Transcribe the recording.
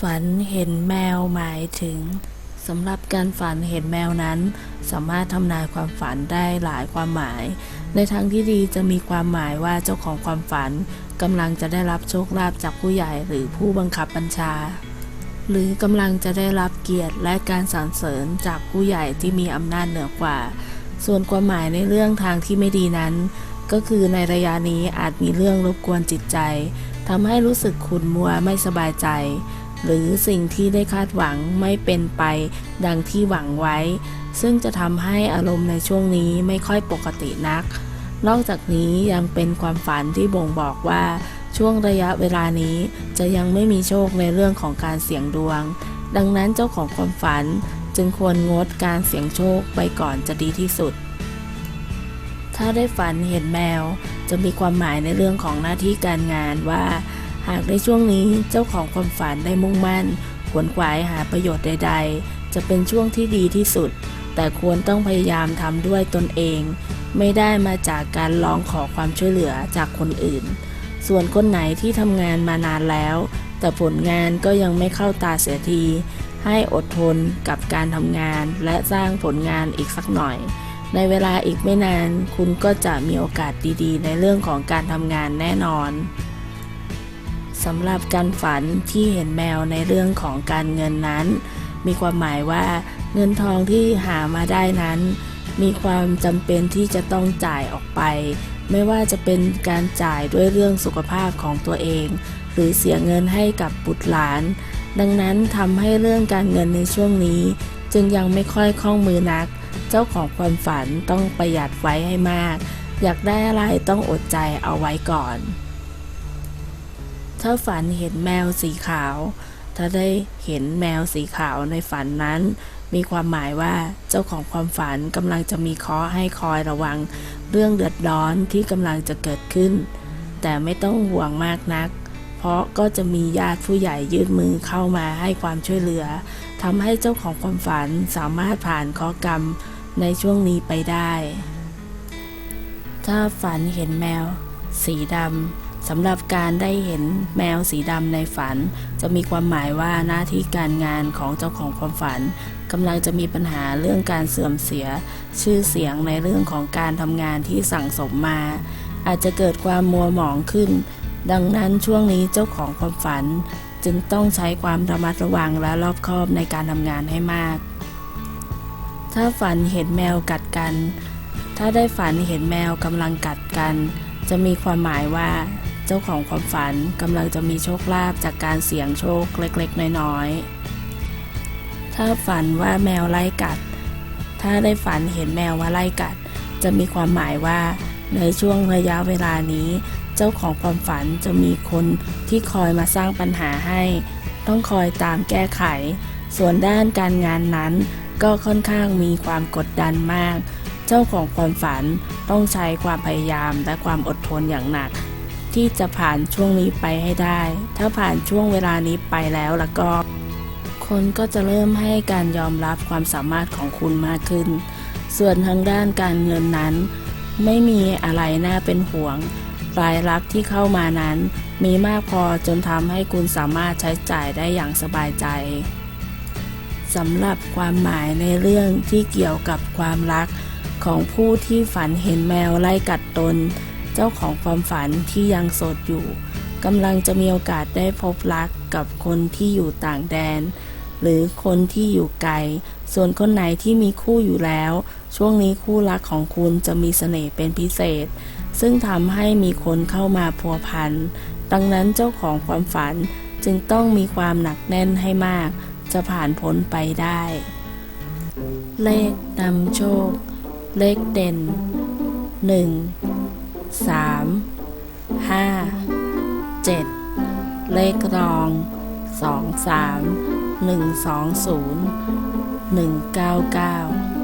ฝันเห็นแมวหมายถึงสำหรับการฝันเห็นแมวนั้น สามารถทำนายความฝันได้หลายความหมาย ในทางที่ดีจะมีความหมายว่าเจ้าของความฝันกำลังจะได้รับโชคลาภจากผู้ใหญ่หรือผู้บังคับบัญชา หรือกำลังจะได้รับเกียรติและการสรรเสริญจากผู้ใหญ่ที่มีอำนาจเหนือกว่า ส่วนความหมายในเรื่องทางที่ไม่ดีนั้น ก็คือในระยะนี้อาจมีเรื่องรบกวนจิตใจทำให้รู้สึกขุ่นมัวไม่สบายใจ หรือสิ่งที่ได้คาดหวังไม่เป็นไปดังที่หวังไว้ ซึ่งจะทำให้อารมณ์ในช่วงนี้ไม่ค่อยปกตินัก นอกจากนี้ยังเป็นความฝันที่บ่งบอกว่าช่วงระยะเวลานี้จะยังไม่มีโชคในเรื่องของการเสี่ยงดวง ดังนั้นเจ้าของความฝันจึงควรงดการเสี่ยงโชคไปก่อนจะดีที่สุด ถ้าได้ฝันเห็นแมวจะมีความหมายในเรื่องของหน้าที่การงานว่า หากในช่วงนี้เจ้าของความฝันได้มุ่งมั่นขวนขวายหาประโยชน์ใด ๆ จะเป็นช่วงที่ดีที่สุด แต่ควรต้องพยายามทำด้วยตนเอง ไม่ได้มาจากการร้องขอความช่วยเหลือจากคนอื่น ส่วนคนไหนที่ทำงานมานานแล้ว แต่ผลงานก็ยังไม่เข้าตาเสียที ให้อดทนกับการทำงานและสร้างผลงานอีกสักหน่อย ในเวลาอีกไม่นาน คุณก็จะมีโอกาสดีๆ ในเรื่องของการทำงานแน่นอน สำหรับการฝันที่เห็นแมวในเรื่องของการเงินนั้น มีความหมายว่าเงินทองที่หามาได้นั้น มีความจำเป็นที่จะต้องจ่ายออกไป ไม่ว่าจะเป็นการจ่ายด้วยเรื่องสุขภาพของตัวเอง หรือเสียเงินให้กับบุตรหลาน ดังนั้นทำให้เรื่องการเงินในช่วงนี้ จึงยังไม่ค่อยคล่องมือนัก เจ้าของความฝันต้องประหยัดไว้ให้มาก อยากได้อะไรต้องอดใจเอาไว้ก่อน ถ้าฝันเห็นแมวสีขาว ถ้าได้เห็นแมวสีขาวในฝันนั้น มีความหมายว่าเจ้าของความฝันกำลังจะมีเคาะให้คอยระวัง เรื่องเดือดร้อนที่กำลังจะเกิดขึ้น แต่ไม่ต้องห่วงมากนัก เพราะก็จะมีญาติผู้ใหญ่ยื่นมือเข้ามาให้ความช่วยเหลือทำให้เจ้าของความฝันสามารถผ่านเคราะกรรมในช่วงนี้ไปได้ ถ้าฝันเห็นแมว สีดำ สำหรับการได้เห็นแมวสีดำในฝัน จะมีความหมายว่าหน้าที่การงานของเจ้าของความฝันกำลังจะมีปัญหาเรื่องการเสื่อมเสีย ชื่อเสียงในเรื่องของการทำงานที่สั่งสมมา อาจจะเกิดความมัวหมองขึ้น ดังนั้นช่วงนี้เจ้าของความฝัน จึงต้องใช้ความระมัดระวังและรอบคอบในการทำงานให้มาก ถ้าฝันเห็นแมวกัดกัน ถ้าได้ฝันเห็นแมวกำลังกัดกันจะมีความหมายว่า เจ้าของความฝันกำลังจะมีโชคลาภจากการเสี่ยงโชคเล็กๆ น้อยๆ ถ้าฝันว่าแมวไล่กัด ถ้าได้ฝันเห็นแมวว่าไล่กัด จะมีความหมายว่าในช่วงระยะเวลานี้ เจ้าของความฝันจะมีคนที่คอยมาสร้างปัญหาให้ ต้องคอยตามแก้ไข ส่วนด้านการงานนั้น ก็ค่อนข้างมีความกดดันมาก เจ้าของความฝันต้องใช้ความพยายามและความอดทนอย่างหนัก ที่จะผ่านช่วงนี้ไปให้ได้ ถ้าผ่านช่วงเวลานี้ไปแล้วแล้วก็ คนก็จะเริ่มให้การยอมรับความสามารถของคุณมากขึ้น ส่วนทางด้านการเงินนั้น ไม่มีอะไรน่าเป็นห่วง รายรับที่เข้ามานั้น มีมากพอจนทำให้คุณสามารถใช้จ่ายได้อย่างสบายใจสำหรับความหมายในเรื่องที่เกี่ยวกับความรักของผู้ที่ฝันเห็นแมวไล่กัดตน เจ้าของความฝันที่ยังโสดอยู่กำลังจะมีโอกาสได้พบรักกับคนที่อยู่ต่างแดน หรือคนที่อยู่ไกล ส่วนคนไหนที่มีคู่อยู่แล้ว ช่วงนี้คู่รักของคุณจะมีเสน่ห์เป็นพิเศษ ซึ่งทำให้มีคนเข้ามาพัวพัน ดังนั้นเจ้าของความฝันจึงต้องมีความหนักแน่นให้มาก จะผ่านพ้นไปได้ เลขนำโชค เลขเด่น 1 3 5 7 เลขรอง 2 3 1 2 0 1 9 9